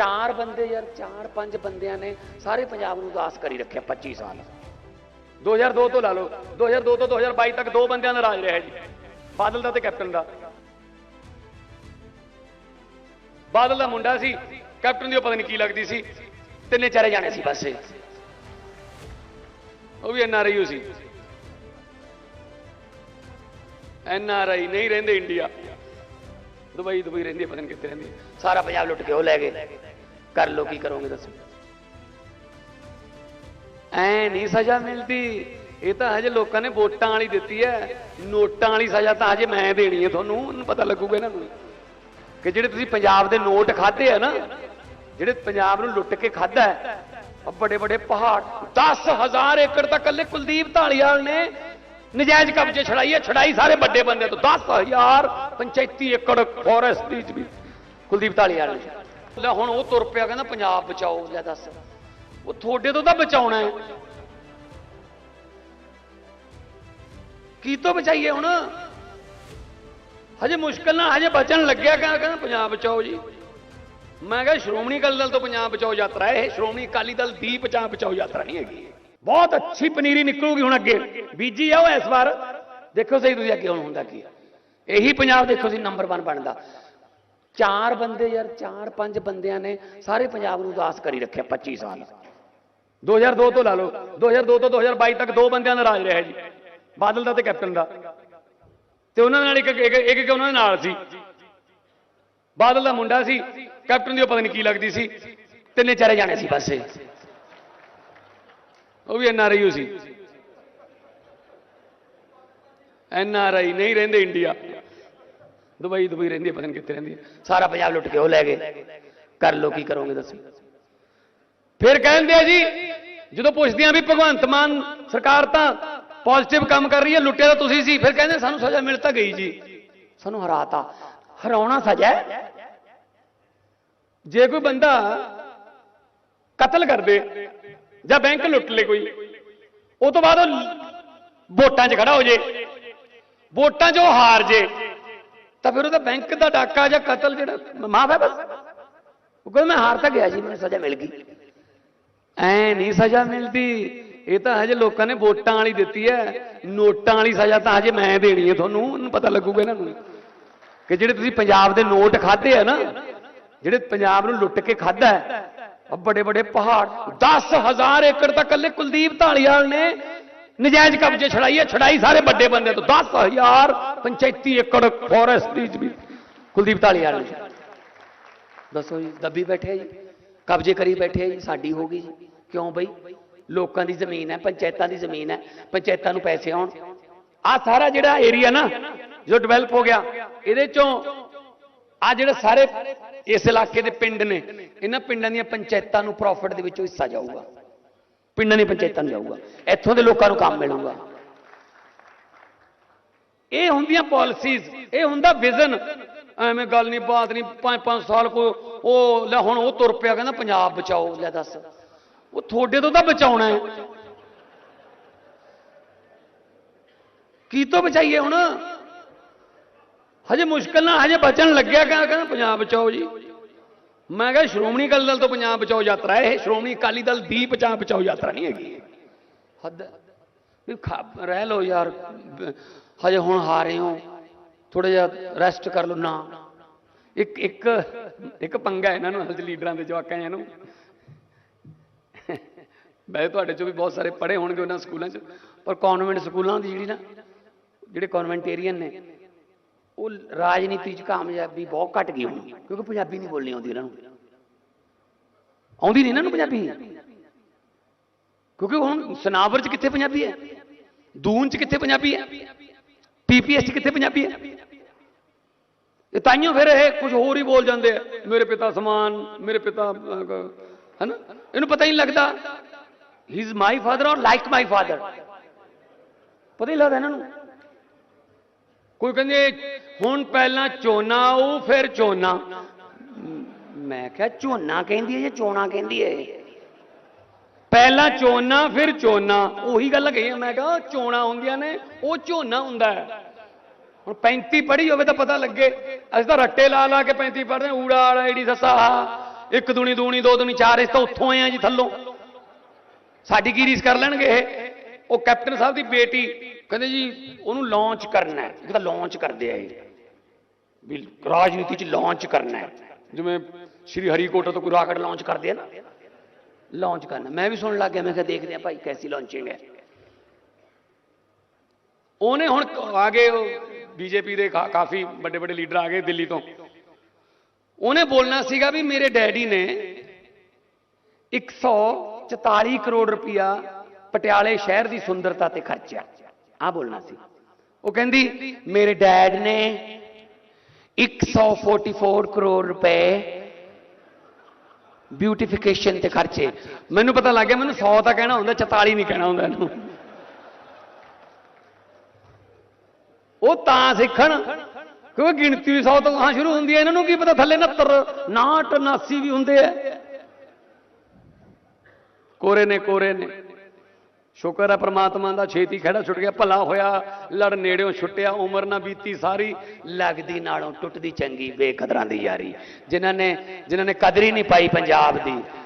ਚਾਰ ਬੰਦੇ ਯਾਰ, ਚਾਰ ਪੰਜ ਬੰਦਿਆਂ ਨੇ ਸਾਰੇ ਪੰਜਾਬ ਨੂੰ ਉਦਾਸ ਕਰੀ ਰੱਖਿਆ 25 ਸਾਲ। 2002 ਤੋਂ ਲਾ ਲਓ 2002 ਤੋਂ 2022 ਤੱਕ ਦੋ ਬੰਦਿਆਂ ਦਾ ਰਾਜ ਰਿਹਾ ਜੀ। ਬਾਦਲ ਦਾ ਤੇ ਕੈਪਟਨ ਦਾ। ਬਾਦਲ ਦਾ ਮੁੰਡਾ ਸੀ, ਕੈਪਟਨ ਦੀ ਉਹ ਪਤਾ ਨਹੀਂ ਕੀ ਲੱਗਦੀ ਸੀ, ਤਿੰਨੇ ਚਾਰੇ ਜਾਣੇ ਸੀ ਬਸ। ਉਹ ਵੀ ਐਨਆਰਆਈ ਸੀ। ਐਨਆਰਆਈ ਨਹੀਂ ਰਹਿੰਦੇ ਇੰਡੀਆ। ਦੁਬਈ ਦੁਬਈ ਰਹਿੰਦੀ ਹੈ ਪਤਾ ਨਹੀਂ ਕਿੱਥੇ ਰਹਿੰਦੀ ਸਾਰਾ ਪੰਜਾਬ ਲੁੱਟ ਕੇ ਉਹ ਲੈ ਗਏ। ਕਰ ਲੋ ਕੀ ਕਰੋਗੇ ਦੱਸੋ। ਐ ਨਹੀਂ ਸਜ਼ਾ ਮਿਲਦੀ। ਇਹ ਤਾਂ ਹਜੇ ਲੋਕਾਂ ਨੇ ਵੋਟਾਂ ਵਾਲੀ ਦਿੱਤੀ ਹੈ ਨੋਟਾਂ ਵਾਲੀ ਸਜ਼ਾ ਤਾਂ ਹਜੇ ਮੈਂ ਦੇਣੀ ਹੈ ਤੁਹਾਨੂੰ, ਉਹਨੂੰ ਪਤਾ ਲੱਗੂਗਾ ਇਹਨਾਂ ਨੂੰ। ਕਿ ਜਿਹੜੇ ਤੁਸੀਂ ਪੰਜਾਬ ਦੇ ਨੋਟ ਖਾਦੇ ਆ ਨਾ, ਜਿਹੜੇ ਪੰਜਾਬ ਨੂੰ ਲੁੱਟ ਕੇ ਖਾਦਾ ਹੈ ਉਹ ਬੜੇ ਬੜੇ ਪਹਾੜ 10000 ਏਕੜ ਤਾਂ ਕੱਲੇ ਕੁਲਦੀਪ ਢਾਲੀਵਾਲ ਨੇ ਨਜਾਇਜ਼ ਕਬਜ਼ੇ ਛੜਾਈ ਹੈ ਛੜਾਈ ਸਾਰੇ ਵੱਡੇ ਬੰਦੇ ਤੋਂ। 10000 ਪੰਚਾਇਤੀ ਏਕੜ ਫੋਰੈਸਟ ਦੀ ਵੀ ਕੁਲਦੀਪ ਢਾਲੀਵਾਲ ਨੇ। ਲੈ ਹੁਣ ਉਹ ਤੁਰ ਪਿਆ ਕਹਿੰਦਾ ਪੰਜਾਬ ਬਚਾਓ, ਲੈ ਦੱਸ। ਉਹ ਤੁਹਾਡੇ ਤੋਂ ਤਾਂ ਬਚਾਉਣਾ ਹੈ। ਕੀ ਤੋਂ ਬਚਾਈਏ ਹੁਣ? ਹਜੇ ਮੁਸ਼ਕਲ ਨਾਲ ਹਜੇ ਬਚਣ ਲੱਗਿਆ ਕਹਿੰਦਾ ਪੰਜਾਬ ਬਚਾਓ ਜੀ। ਮੈਂ ਕਿਹਾ ਸ਼੍ਰੋਮਣੀ ਅਕਾਲੀ ਦਲ ਤੋਂ ਪੰਜਾਬ ਬਚਾਓ ਯਾਤਰਾ ਹੈ। ਇਹ ਸ਼੍ਰੋਮਣੀ ਅਕਾਲੀ ਦਲ ਦੀ ਪੰਜਾਬ ਬਚਾਓ ਯਾਤਰਾ ਨਹੀਂ ਹੈਗੀ। ਬਹੁਤ ਅੱਛੀ ਪਨੀਰੀ ਨਿਕਲੂਗੀ ਹੁਣ ਅੱਗੇ। ਬੀਜੀ ਆ ਉਹ ਇਸ ਵਾਰ। ਦੇਖੋ ਸਹੀ ਤੁਸੀਂ ਅੱਗੇ ਹੁਣ ਹੁੰਦਾ ਕੀ ਇਹੀ ਪੰਜਾਬ ਦੇਖੋ ਸੀ ਨੰਬਰ 1 ਬਣਦਾ। ਚਾਰ ਬੰਦੇ ਯਾਰ, ਚਾਰ ਪੰਜ ਬੰਦਿਆਂ ਨੇ ਸਾਰੇ ਪੰਜਾਬ ਨੂੰ ਉਦਾਸ ਕਰੀ ਰੱਖਿਆ 25 ਸਾਲ। 2002 ਤੋਂ ਲਾ ਲਓ 2002 ਤੋਂ 2022 ਤੱਕ ਦੋ ਬੰਦਿਆਂ ਦਾ ਰਾਜ ਰਿਹਾ ਜੀ। ਬਾਦਲ ਦਾ ਤੇ ਕੈਪਟਨ ਦਾ। ਤੇ ਉਹਨਾਂ ਨਾਲ ਇੱਕ ਇੱਕ ਇੱਕ ਉਹਨਾਂ ਦੇ ਨਾਲ ਸੀ। ਬਾਦਲ ਦਾ ਮੁੰਡਾ ਸੀ, ਕੈਪਟਨ ਦੀ ਉਹ ਪਤਾ ਨਹੀਂ ਕੀ ਲੱਗਦੀ ਸੀ। ਤਿੰਨੇ ਚਾਰੇ ਜਾਣੇ ਸੀ ਬਸ। ਉਹ ਵੀ ਐਨਆਰਆਈ ਸੀ। ਐਨਆਰਆਈ ਨਹੀਂ ਰਹਿੰਦੇ ਇੰਡੀਆ। ਦੁਬਈ ਦੁਬਈ ਰਹਿੰਦੀ ਹੈ ਪਤਾ ਨਹੀਂ ਕਿੱਥੇ ਰਹਿੰਦੀ ਹੈ ਸਾਰਾ ਪੰਜਾਬ ਲੁੱਟ ਕੇ ਉਹ ਲੈ ਗਏ। ਕਰ ਲੋ ਕੀ ਕਰੋਗੇ ਦੱਸੋ? ਫਿਰ ਕਹਿੰਦੇ ਆ ਜੀ, ਜਦੋਂ ਪੁੱਛਦੇ ਆ ਵੀ ਭਗਵੰਤ ਮਾਨ ਸਰਕਾਰ ਤਾਂ ਪੋਜ਼ਿਟਿਵ ਕੰਮ ਕਰ ਰਹੀ ਹੈ, ਲੁੱਟਿਆ ਤਾਂ ਤੁਸੀਂ ਸੀ, ਫਿਰ ਕਹਿੰਦੇ ਸਾਨੂੰ ਸਜ਼ਾ ਮਿਲ ਤਾਂ ਗਈ ਜੀ। ਸਾਨੂੰ ਹਰਾਤਾ ਹਰਾਉਣਾ ਸਜ਼ਾ ਜੇ ਕੋਈ ਬੰਦਾ ਕਤਲ ਕਰ ਦੇ ਜਾਂ ਬੈਂਕ ਲੁੱਟ ਲੇ ਕੋਈ, ਉਹ ਤੋਂ ਬਾਅਦ ਉਹ ਵੋਟਾਂ 'ਚ ਖੜਾ ਹੋ ਜੇ। ਵੋਟਾਂ 'ਚ ਉਹ ਹਾਰ ਜੇ। ਤਾਂ ਫਿਰ ਉਹਦਾ ਬੈਂਕ ਦਾ ਡਾਕਾ ਜਾਂ ਕਤਲ ਜਿਹੜਾ, ਮਾਫ ਹੈ ਬਸ। ਉਹ ਕਹਿੰਦਾ, ਮੈਂ ਹਾਰ ਤਾਂ ਗਿਆ ਜੀ, ਮੈਨੂੰ ਸਜ਼ਾ ਮਿਲ ਗਈ। ਐ ਨਹੀਂ ਸਜ਼ਾ ਮਿਲਦੀ। ਇਹ ਤਾਂ ਹਜੇ ਲੋਕਾਂ ਨੇ ਵੋਟਾਂ ਵਾਲੀ ਦਿੱਤੀ ਹੈ। ਨੋਟਾਂ ਵਾਲੀ ਸਜ਼ਾ ਤਾਂ ਹਜੇ ਮੈਂ ਦੇਣੀ ਹੈ ਤੁਹਾਨੂੰ, ਉਹਨੂੰ ਪਤਾ ਲੱਗੂਗਾ ਇਹਨਾਂ ਨੂੰ। ਕਿ ਜਿਹੜੇ ਤੁਸੀਂ ਪੰਜਾਬ ਦੇ ਨੋਟ ਖਾਦੇ ਆ ਨਾ, ਜਿਹੜੇ ਪੰਜਾਬ ਨੂੰ ਲੁੱਟ ਕੇ ਖਾਦਾ ਹੈ ਬੜੇ ਬੜੇ ਪਹਾੜ 10000 ਏਕੜ ਤਾਂ ਕੱਲੇ ਕੁਲਦੀਪ ਢਾਲੀਵਾਲ ਨੇ ਨਜਾਇਜ਼ ਕਬਜ਼ੇ ਛੜਾਈ ਹੈ ਛੜਾਈ ਸਾਰੇ ਵੱਡੇ ਬੰਦੇ ਤੋਂ। 10000 ਪੰਚਾਇਤੀ ਏਕੜ ਫੋਰੈਸਟ ਦੀ ਚ ਵੀ ਕੁਲਦੀਪ ਢਾਲੀਵਾਲ ਨੇ। ਦੱਸੋ ਜੀ, ਦੱਬੀ ਬੈਠੇ ਆ ਜੀ? ਕਬਜ਼ੇ ਕਰੀ ਬੈਠੇ ਆ ਜੀ? ਸਾਡੀ ਹੋ ਗਈ ਜੀ। ਕਿਉਂ ਬਈ? ਲੋਕਾਂ ਦੀ ਜ਼ਮੀਨ ਹੈ, ਪੰਚਾਇਤਾਂ ਦੀ ਜ਼ਮੀਨ ਹੈ। ਪੰਚਾਇਤਾਂ ਨੂੰ ਪੈਸੇ ਆਉਣ। ਆ ਸਾਰਾ ਜਿਹੜਾ ਏਰੀਆ ਨਾ, ਜੋ ਡਿਵੈਲਪ ਹੋ ਗਿਆ, ਇਹਦੇ ਚੋਂ ਆ ਜਿਹੜੇ ਸਾਰੇ ਇਸ ਇਲਾਕੇ ਦੇ ਪਿੰਡ ਨੇ, ਇਹਨਾਂ ਪਿੰਡਾਂ ਦੀਆਂ ਪੰਚਾਇਤਾਂ ਨੂੰ ਪ੍ਰੋਫਿਟ ਦੇ ਵਿੱਚੋਂ ਹਿੱਸਾ ਜਾਊਗਾ। ਪਿੰਡਾਂ ਦੀਆਂ ਪੰਚਾਇਤਾਂ ਨੂੰ ਜਾਊਗਾ। ਇੱਥੋਂ ਦੇ ਲੋਕਾਂ ਨੂੰ ਕੰਮ ਮਿਲੂਗਾ। ਇਹ ਹੁੰਦੀਆਂ ਪਾਲਿਸੀਜ਼ ਇਹ ਹੁੰਦਾ ਵਿਜ਼ਨ ਐਵੇਂ ਗੱਲ ਨਹੀਂ, ਬਾਤ ਨਹੀਂ, ਪੰਜ ਪੰਜ ਸਾਲ ਕੋ ਉਹ ਲੈ ਹੁਣ ਉਹ ਤੁਰ ਪਿਆ, ਕਹਿੰਦਾ ਪੰਜਾਬ ਬਚਾਓ, ਲੈ ਦੱਸ। ਉਹ ਤੁਹਾਡੇ ਤੋਂ ਤਾਂ ਬਚਾਉਣਾ ਹੈ। ਕੀ ਤੋਂ ਬਚਾਈਏ ਹੁਣ? ਹਜੇ ਮੁਸ਼ਕਲ ਨਾਲ ਹਜੇ ਬਚਣ ਲੱਗਿਆ, ਕਹਿੰਦਾ ਕਹਿੰਦਾ ਪੰਜਾਬ ਬਚਾਓ ਜੀ। ਮੈਂ ਕਿਹਾ ਸ਼੍ਰੋਮਣੀ ਅਕਾਲੀ ਦਲ ਤੋਂ ਪੰਜਾਬ ਬਚਾਓ ਯਾਤਰਾ ਇਹ ਸ਼੍ਰੋਮਣੀ ਅਕਾਲੀ ਦਲ ਦੀ ਪੰਜਾਬ ਬਚਾਓ ਯਾਤਰਾ ਨਹੀਂ ਹੈਗੀ। ਹੱਦ ਵੀ ਖਾ- ਰਹਿ ਲਓ ਯਾਰ, ਹਜੇ ਹੁਣ ਹਾਰੇ ਹੋ ਥੋੜਾ ਜਿਹਾ ਰੈਸਟ ਕਰ ਲਓ ਨਾ। ਇੱਕ ਇੱਕ ਇੱਕ ਪੰਗਾ ਇਹਨਾਂ ਨੂੰ ਹਲਜ ਲੀਡਰਾਂ ਦੇ ਜਵਾਕਾਂ ਜਿਹਾਂ ਨੂੰ ਵੈਸੇ ਤੁਹਾਡੇ ਚੋਂ ਵੀ ਬਹੁਤ ਸਾਰੇ ਪੜ੍ਹੇ ਹੋਣਗੇ ਉਹਨਾਂ ਸਕੂਲਾਂ 'ਚ, ਪਰ ਕਨਵੈਂਟ ਸਕੂਲਾਂ ਦੀ ਜਿਹੜੀ ਨਾ, ਜਿਹੜੇ ਕਨਵੈਂਟੇਰੀਅਨ ਨੇ ਉਹ ਰਾਜਨੀਤੀ 'ਚ ਕਾਮਯਾਬੀ ਬਹੁਤ ਘਟ ਗਈ ਹੁਣ, ਕਿਉਂਕਿ ਪੰਜਾਬੀ ਨਹੀਂ ਬੋਲਣੀ ਆਉਂਦੀ ਇਹਨਾਂ ਨੂੰ। ਆਉਂਦੀ ਨਹੀਂ ਇਹਨਾਂ ਨੂੰ ਪੰਜਾਬੀ। ਕਿਉਂਕਿ ਹੁਣ ਸਨਾਵਰ 'ਚ ਕਿੱਥੇ ਪੰਜਾਬੀ ਹੈ? ਦੂਨ 'ਚ ਕਿੱਥੇ ਪੰਜਾਬੀ ਹੈ? ਪੀਪੀਐਸ 'ਚ ਕਿੱਥੇ ਪੰਜਾਬੀ ਹੈ? ਇਹ ਤਾਈਓ ਫਿਰ ਇਹ ਕੁਝ ਹੋਰ ਹੀ ਬੋਲ ਜਾਂਦੇ ਆ। ਮੇਰੇ ਪਿਤਾ ਸਮਾਨ, ਮੇਰੇ ਪਿਤਾ ਹਨਾ? ਇਹਨੂੰ ਪਤਾ ਹੀ ਨਹੀਂ ਲੱਗਦਾ। He is my father or like my father ਪਤਾ ਹੀ ਲੱਗਦਾ ਇਹਨਾਂ ਨੂੰ। ਕੋਈ ਕਹਿੰਦੇ ਹੁਣ ਪਹਿਲਾਂ ਚੋਨਾ ਉਹ ਫਿਰ ਚੋਨਾ। ਮੈਂ ਕਿਹਾ ਝੋਨਾ ਕਹਿੰਦੀ ਹੈ ਜਾਂ ਚੋਣਾ ਕਹਿੰਦੀ ਹੈ? ਪਹਿਲਾਂ ਚੋਨਾ ਫਿਰ ਚੋਨਾ। ਉਹੀ ਗੱਲ ਕਹੀ ਹੈ ਮੈਂ ਕਿਹਾ ਉਹ ਚੋਣਾ ਹੁੰਦੀਆਂ ਨੇ ਉਹ ਝੋਨਾ ਹੁੰਦਾ ਹੈ। ਹੁਣ 35 ਪੜ੍ਹੀ ਹੋਵੇ ਤਾਂ ਪਤਾ ਲੱਗੇ। ਅਸੀਂ ਤਾਂ ਰੱਟੇ ਲਾ ਲਾ ਕੇ 35 ਪੜ੍ਹਦੇ ਹਾਂ, ਊੜਾ ਆੜਾ ਈੜੀ ਸੱਸਾ ਇੱਕ ਦੁਨੀ ਦੂਣੀ ਦੋ ਦੁਨੀ ਚਾਰ ਇਸ ਤਾਂ ਉੱਥੋਂ ਆਏ ਆ ਜੀ ਥੱਲੋਂ। ਸਾਡੀ ਕੀ ਰੀਸ ਕਰ ਲੈਣਗੇ ਇਹ? ਉਹ ਕੈਪਟਨ ਸਾਹਿਬ ਦੀ ਬੇਟੀ ਕਹਿੰਦੇ ਜੀ ਉਹਨੂੰ ਲਾਂਚ ਕਰਨਾ ਹੈ। ਇਹ ਤਾਂ ਲਾਂਚ ਕਰਦੇ ਆ ਇਹ। ਵੀ ਰਾਜਨੀਤੀ ਚ ਲਾਂਚ ਕਰਨਾ ਹੈ। ਜਿਵੇਂ ਸ਼੍ਰੀ ਹਰੀਕੋਟਾ ਤੋਂ ਕੋਈ ਰਾਕਟ ਲਾਂਚ ਕਰਦੇ ਆ ਨਾ। ਲਾਂਚ ਕਰਨਾ ਮੈਂ ਵੀ ਸੁਣਨ ਲੱਗ ਗਿਆ। ਮੈਂ ਕਿਹਾ ਦੇਖਦੇ ਆ ਭਾਈ ਕੈਸੀ ਲਾਂਚਿੰਗ ਹੈ। ਉਹਨੇ ਹੁਣ ਆ ਗਏ ਬੀਜੇਪੀ ਦੇ ਕਾ- ਕਾਫੀ ਵੱਡੇ ਵੱਡੇ ਲੀਡਰ ਆ ਗਏ ਦਿੱਲੀ ਤੋਂ। ਉਹਨੇ ਬੋਲਣਾ ਸੀਗਾ ਵੀ ਮੇਰੇ ਡੈਡੀ ਨੇ 144 ਕਰੋੜ ਰੁਪਇਆ ਪਟਿਆਲੇ ਸ਼ਹਿਰ ਦੀ ਸੁੰਦਰਤਾ ਤੇ ਖਰਚਿਆ ਆ ਬੋਲਣਾ ਸੀ। ਉਹ ਕਹਿੰਦੀ, ਮੇਰੇ ਡੈਡ ਨੇ 144 ਕਰੋੜ ਰੁਪਏ ਬਿਊਟੀਫਿਕੇਸ਼ਨ ਤੇ ਖਰਚੇ। ਮੈਨੂੰ ਪਤਾ ਲੱਗ ਗਿਆ, ਮੈਨੂੰ 100 ਤਾਂ ਕਹਿਣਾ ਹੁੰਦਾ 44 ਨਹੀਂ ਕਹਿਣਾ ਹੁੰਦਾ ਇਹਨੂੰ। ਉਹ ਤਾਂ ਸਿੱਖਣ, ਕਿਉਂਕਿ ਗਿਣਤੀ ਵੀ 100 ਤੋਂ ਹਾਂ ਸ਼ੁਰੂ ਹੁੰਦੀ ਹੈ, ਇਹਨਾਂ ਨੂੰ ਕੀ ਪਤਾ, ਥੱਲੇ 69 69 79 ਵੀ ਹੁੰਦੇ ਆ। ਕੋਰੇ ਨੇ ਕੋਰੇ ਨੇ। ਸ਼ੁਕਰ ਹੈ ਪ੍ਰਮਾਤਮਾ ਦਾ, ਛੇਤੀ ਖੜਾ ਛੁੱਟ ਗਿਆ, ਭਲਾ ਹੋਇਆ, ਲੜ ਨੇੜਿਓਂ ਛੁੱਟਿਆ, ਉਮਰ ਨਾ ਬੀਤੀ ਸਾਰੀ, ਲੱਗਦੀ ਨਾਲੋਂ ਟੁੱਟਦੀ ਚੰਗੀ, ਬੇਕਦਰਾਂ ਦੀ ਯਾਰੀ। ਜਿਨ੍ਹਾਂ ਨੇ ਜਿਨ੍ਹਾਂ ਨੇ ਕਦਰ ਹੀ ਨਹੀਂ ਪਾਈ ਪੰਜਾਬ ਦੀ